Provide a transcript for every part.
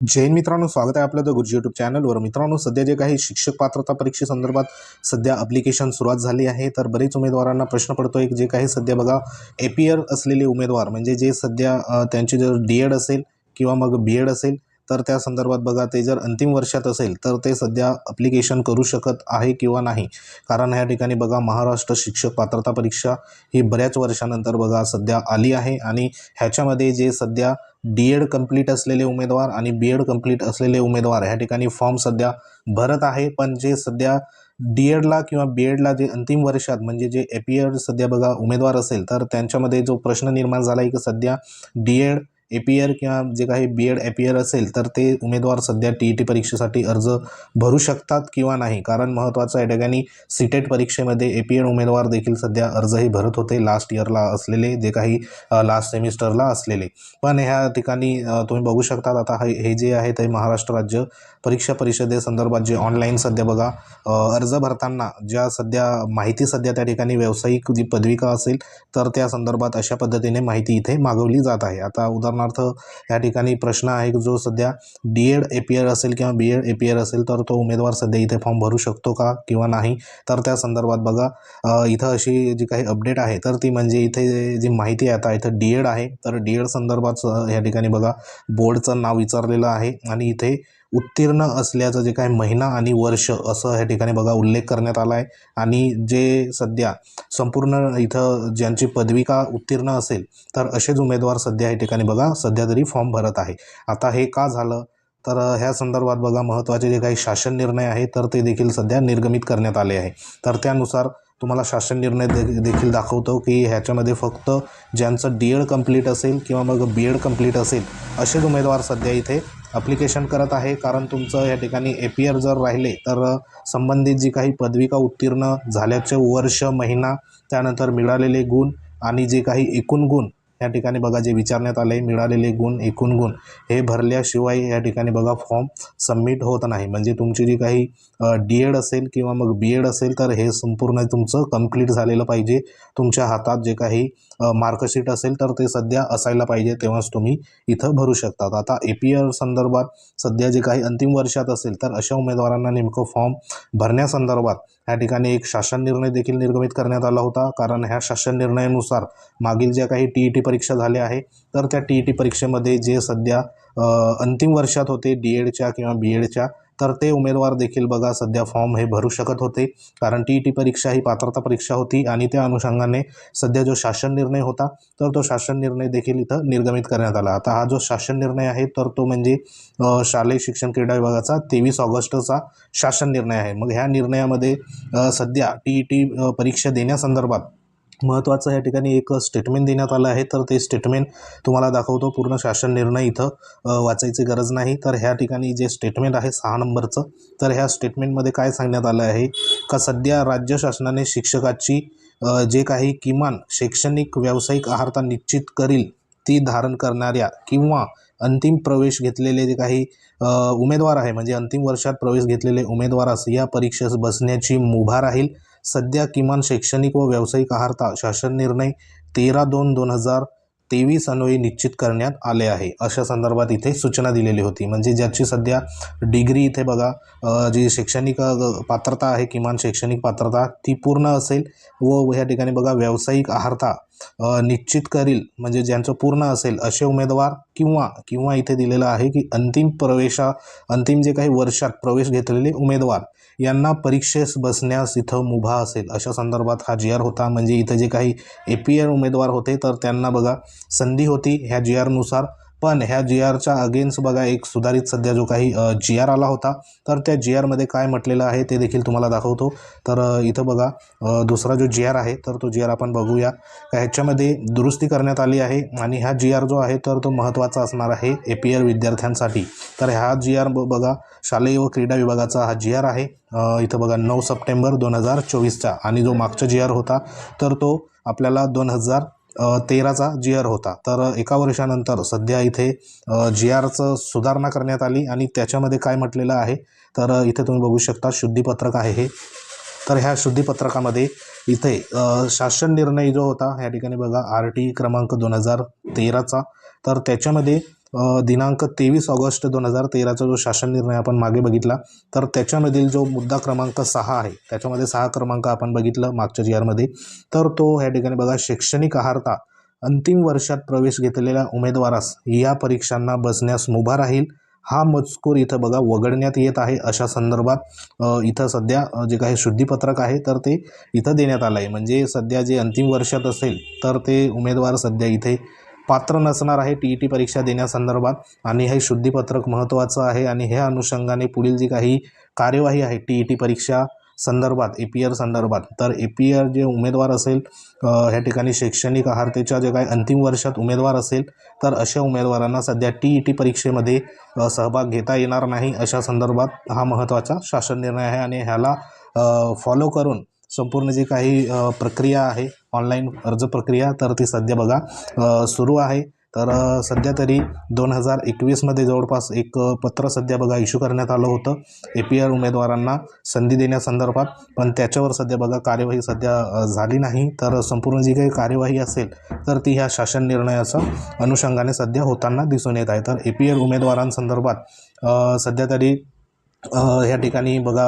जैन मित्रांनो स्वागत आहे आपलं द गुरुजी यूट्यूब चॅनलवर मित्रांनो सध्या जे काही शिक्षक पात्रता परीक्षेसंदर्भात सध्या अप्लिकेशन सुरुवात झाली आहे तर बरेच उमेदवारांना प्रश्न पडतोय. की जे काही सध्या बघा एपीयर असलेले उमेदवार म्हणजे जे सध्या त्यांचे जर डी एड असेल किंवा मग बी एड असेल तर त्या संदर्भात बघा ते जर अंतिम वर्षात असेल तर ते सध्या अप्लिकेशन करू शकत आहे किंवा नाही? कारण ह्या ठिकाणी बघा महाराष्ट्र शिक्षक पात्रता परीक्षा ही बऱ्याच वर्षानंतर बघा सध्या आली आहे आणि ह्याच्यामध्ये जे सध्या डी एड कंप्लीट असलेले उमेदवार आणि बी एड कंप्लीट असलेले उमेदवार ह्या ठिकाणी फॉर्म सध्या भरत आहे. पण जे सध्या डी एडला किंवा बी एडला जे अंतिम वर्षात म्हणजे जे ए पी एड सध्या बघा उमेदवार असेल तर त्यांच्यामध्ये जो प्रश्न निर्माण झाला आहे की सध्या डी एड ए पी किंवा जे काही बी एड एपीयर असेल तर ते उमेदवार सध्या टी ई टी परीक्षेसाठी अर्ज भरू शकतात किंवा नाही. कारण महत्त्वाचं या ठिकाणी सीटेट परीक्षेमध्ये ए पी उमेदवार देखील सध्या अर्जही भरत होते लास्ट इयरला असलेले जे काही लास्ट सेमिस्टरला असलेले. पण ह्या ठिकाणी तुम्ही बघू शकतात आता हे हे जे आहे ते महाराष्ट्र राज्य परीक्षा परिषदेसंदर्भात जे ऑनलाईन सध्या बघा अर्ज भरताना ज्या सध्या माहिती सध्या त्या ठिकाणी व्यावसायिक जी पदविका असेल तर त्या संदर्भात अशा पद्धतीने माहिती इथे मागवली जात आहे. आता उदाहरण उदाहरणार्थ या ठिकाणी प्रश्न आहे की जो सध्या D Ed A P Ed असेल किंवा B Ed A P Ed असेल तर तो उमेदवार सध्या इथे फॉर्म भरू शकतो का किंवा नाही? तर त्या संदर्भात बघा इथं अशी जी काही अपडेट आहे तर ती म्हणजे इथे जी माहिती आहे आता इथं डी एड आहे. तर डी एड संदर्भात या ठिकाणी बघा बोर्डचं नाव विचारलेलं आहे आणि इथे उत्तीर्ण असल्याचं जे काही महिना आणि वर्ष असं ह्या ठिकाणी बघा उल्लेख करण्यात आला आहे आणि जे सध्या संपूर्ण इथं ज्यांची पदविका उत्तीर्ण असेल तर असेच उमेदवार सध्या या ठिकाणी बघा सध्या तरी फॉर्म भरत आहे. आता हे का झालं? तर ह्या संदर्भात बघा महत्त्वाचे जे काही शासन निर्णय आहे तर ते देखील सध्या निर्गमित करण्यात आले आहे. तर त्यानुसार तुम्हाला शासन निर्णय दे देखील दाखवतो की ह्याच्यामध्ये फक्त ज्यांचं डी एड कंप्लीट असेल किंवा मग बी एड कंप्लीट असेल असेच उमेदवार सध्या इथे अप्लिकेशन करत आहे. कारण तुमचं या ठिकाणी ए पी आर जर राहिले तर संबंधित जी काही पदविका उत्तीर्ण झाल्याचे वर्ष महिना त्यानंतर मिळालेले गुण आणि जे काही एकूण गुण या ठिकाणी बघा जे विचारण्यात आले मिळालेले गुण एकूण गुण हे भरल्याशिवाय या ठिकाणी बघा फॉर्म सबमिट होत नाही. म्हणजे तुमची जी काही डी एड असेल किंवा मग बी एड असेल तर हे संपूर्ण तुमचं कंप्लीट झालेलं पाहिजे. तुमच्या हातात जे काही मार्कशीट असेल तर ते सध्या असायला पाहिजे तेव्हाच तुम्ही इथं भरू शकतात. आता ए पी एल संदर्भात सध्या जे काही अंतिम वर्षात असेल तर अशा उमेदवारांना नेमकं फॉर्म भरण्यासंदर्भात या ठिकाणी एक शासन निर्णय देखील निर्गमित करण्यात आला होता. कारण ह्या शासन निर्णयानुसार मागील ज्या काही टी ई टी परीक्षा झाल्या आहे तर त्या टी ई टी परीक्षेमध्ये जे सध्या अंतिम वर्षात होते डी एडच्या किंवा बी एडच्या तर ते उमेदवार देखील बघा सध्या फॉर्म हे भरू शकत होते. कारण टी ई टी परीक्षा ही पात्रता परीक्षा होती आणि त्या अनुषंगाने सध्या जो शासन निर्णय होता तर तो शासन निर्णय देखील इथं निर्गमित करण्यात आला. आता हा जो शासन निर्णय आहे तर तो म्हणजे शालेय शिक्षण क्रीडा विभागाचा तेवीस ऑगस्टचा शासन निर्णय आहे. मग ह्या निर्णयामध्ये सध्या टी ई टी परीक्षा देण्यासंदर्भात महत्त्वाचं या ठिकाणी एक स्टेटमेंट देण्यात आलं आहे. तर ते स्टेटमेंट तुम्हाला दाखवतो पूर्ण शासन निर्णय इथं वाचायची गरज नाही. तर ह्या ठिकाणी जे स्टेटमेंट आहे सहा नंबरचं तर ह्या स्टेटमेंटमध्ये काय सांगण्यात आलं आहे? का सध्या राज्य शासनाने शिक्षकाची जे काही किमान शैक्षणिक व्यावसायिक आहारता निश्चित करील ती धारण करणाऱ्या किंवा अंतिम प्रवेश घेतलेले जे काही उमेदवार आहे म्हणजे अंतिम वर्षात प्रवेश घेतलेले उमेदवारास या परीक्षेस बसण्याची मुभा राहील. सध्या किमान शैक्षणिक व व्यावसायिक आहारता शासन निर्णय तेरा दोन दोन हजार तेवीस अन्वये निश्चित करण्यात आले आहे. अशा संदर्भात इथे सूचना दिलेली होती. म्हणजे ज्याची सध्या डिग्री इथे बघा जी शैक्षणिक पात्रता आहे किमान शैक्षणिक पात्रता ती पूर्ण असेल व ह्या ठिकाणी बघा व्यावसायिक आहारता निश्चित करील म्हणजे ज्यांचं पूर्ण असेल असे उमेदवार किंवा किंवा इथे दिलेलं आहे की अंतिम प्रवेशा अंतिम जे काही वर्षात प्रवेश घेतलेले उमेदवार यांना परीक्षेस बसण्यास इथं मुभा असेल. अशा संदर्भात हा जी आर होता. म्हणजे इथं जे काही ए पी एल उमेदवार होते तर त्यांना बघा संधी होती ह्या जी आरनुसार पण ह्या जी आरच्या अगेन्स्ट बघा एक सुधारित सध्या जो काही जी आर आला होता तर त्या जी आरमध्ये काय म्हटलेलं आहे ते देखील तुम्हाला दाखवतो. तर इथं बघा दुसरा जो जी आर आहे तर तो जी आर आपण बघूया. का ह्याच्यामध्ये दुरुस्ती करण्यात आली आहे आणि हा जी आर जो आहे तर तो महत्त्वाचा असणार आहे ए पी एल विद्यार्थ्यांसाठी. तर हा जी आर बघा शालेय व क्रीडा विभागाचा हा जी आर आहे. इथं बघा नऊ सप्टेंबर दोन हजार चोवीसचा. आणि जो मागचा जी आर होता तर तो आपल्याला दोन हजार तेराचा जी आर होता. तर एका वर्षानंतर सध्या इथे जी आरचं सुधारणा करण्यात आली आणि त्याच्यामध्ये काय म्हटलेलं आहे? तर इथे तुम्ही बघू शकता शुद्धीपत्रक आहे हे. तर ह्या शुद्धीपत्रकामध्ये इथे शासन निर्णय जो होता ह्या ठिकाणी बघा आर टी क्रमांक दोन हजार तेराचा. तर त्याच्यामध्ये दिनांक तेवीस ऑगस्ट दोन हजार तेराचा जो शासन निर्णय आपण मागे बघितला तर त्याच्यामधील जो मुद्दा क्रमांक सहा आहे त्याच्यामध्ये सहा क्रमांक आपण बघितलं मागच्या जी आरमध्ये तर तो ह्या ठिकाणी बघा शैक्षणिक आहारता अंतिम वर्षात प्रवेश घेतलेल्या उमेदवारास या परीक्षांना बसण्यास मुभा राहील. हा मजकूर इथं बघा वगळण्यात येत आहे. अशा संदर्भात इथं सध्या जे काही शुद्धीपत्रक आहे तर ते इथं देण्यात आलं आहे म्हणजे सध्या जे अंतिम वर्षात असेल तर ते उमेदवार सध्या इथे पात्र नसणार आहे टी ई टी परीक्षा देण्यासंदर्भात. आणि हे शुद्धीपत्रक महत्त्वाचं आहे आणि ह्या अनुषंगाने पुढील जी काही कार्यवाही आहे टी ई टी परीक्षा संदर्भात ए पी आर संदर्भात तर ए पी आर जे उमेदवार असेल ह्या ठिकाणी शैक्षणिक आहारतेच्या जे काही अंतिम वर्षात उमेदवार असेल तर अशा उमेदवारांना सध्या टी ई टी परीक्षेमध्ये सहभाग घेता येणार नाही अशा संदर्भात हा महत्त्वाचा शासन निर्णय आहे आणि ह्याला फॉलो करून संपूर्ण जी काही प्रक्रिया आहे ऑनलाईन अर्ज प्रक्रिया तर ती सध्या बघा सुरू आहे. तर सध्या तरी दोन हजार एकवीसमध्ये जवळपास एक पत्र सध्या बघा इश्यू करण्यात आलं होतं. ए पी आर उमेदवारांना संधी देण्यासंदर्भात. पण त्याच्यावर सध्या बघा कार्यवाही सध्या झाली नाही. तर संपूर्ण जी काही कार्यवाही असेल तर ती ह्या शासन निर्णयाच्या अनुषंगाने सध्या होताना दिसून येत आहे. तर ए पी आर उमेदवारांसंदर्भात सध्या तरी ह्या ठिकाणी बघा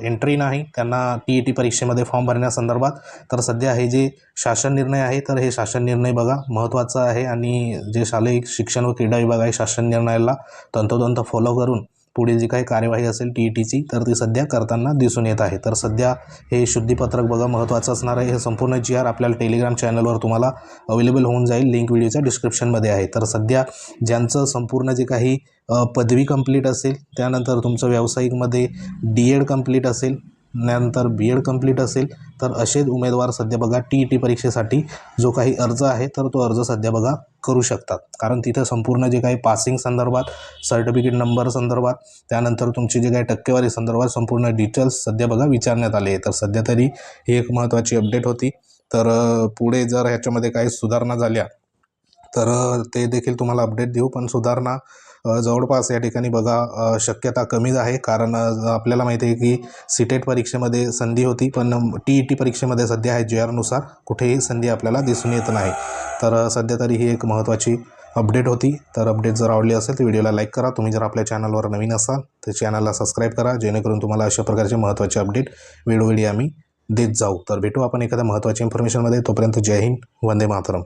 एंट्री नाही. त्यांना टी ई टी परीक्षेमध्ये फॉर्म भरण्यासंदर्भात. तर सध्या हे जे शासन निर्णय आहे तर हे शासन निर्णय बघा महत्त्वाचं आहे. आणि जे शालेय शिक्षण व क्रीडा विभाग आहे शासन निर्णयाला तंतोतंत फॉलो करून पुढे जी काही कार्यवाही असेल टी ई टीची तर ती सध्या करताना दिसून येत आहे. तर सध्या हे शुद्धीपत्रक बघा महत्त्वाचं असणार आहे. हे संपूर्ण जी आर आपल्याला टेलिग्राम चॅनलवर तुम्हाला अवेलेबल होऊन जाईल. लिंक व्हिडिओच्या डिस्क्रिप्शनमध्ये आहे. तर सध्या ज्यांचं संपूर्ण जे काही पदवी कंप्लीट असेल त्यानंतर तुमचं व्यावसायिकमध्ये डी एड कंप्लीट असेल नंतर बी एड कंप्लीट असेल तर असे उमेदवार सध्या बघा टी ई टी परीक्षेसाठी जो काही अर्ज आहे तर तो अर्ज सध्या बघा करू शकतात. कारण तिथं संपूर्ण जे काही पासिंग संदर्भात सर्टिफिकेट नंबर संदर्भात त्यानंतर तुमची जे काही टक्केवारी संदर्भात संपूर्ण डिटेल्स सध्या बघा विचारण्यात आले तर सध्या तरी ही एक महत्त्वाची अपडेट होती. तर पुढे जर ह्याच्यामध्ये काही सुधारणा झाल्या तर ते देखील तुम्हाला अपडेट देऊ. पण सुधारणा जवळपास या ठिकाणी बघा शक्यता कमीच आहे. कारण आपल्याला माहिती आहे की सी टेट परीक्षेमध्ये संधी होती पण टी ई टी परीक्षेमध्ये सध्या आहे जे आरनुसार कुठेही संधी आपल्याला दिसून येत नाही. तर सध्या तरी ही एक महत्त्वाची अपडेट होती. तर अपडेट जर आवडली असेल तर व्हिडिओला लाईक करा. तुम्ही जर आपल्या चॅनलवर नवीन असाल तर चॅनलला सबस्क्राईब करा. जेणेकरून तुम्हाला अशा प्रकारचे महत्त्वाचे अपडेट वेळोवेळी आम्ही देत जाऊ. तर भेटू आपण एखाद्या महत्त्वाच्या इन्फॉर्मेशनमध्ये. तोपर्यंत जय हिंद. वंदे मातरम.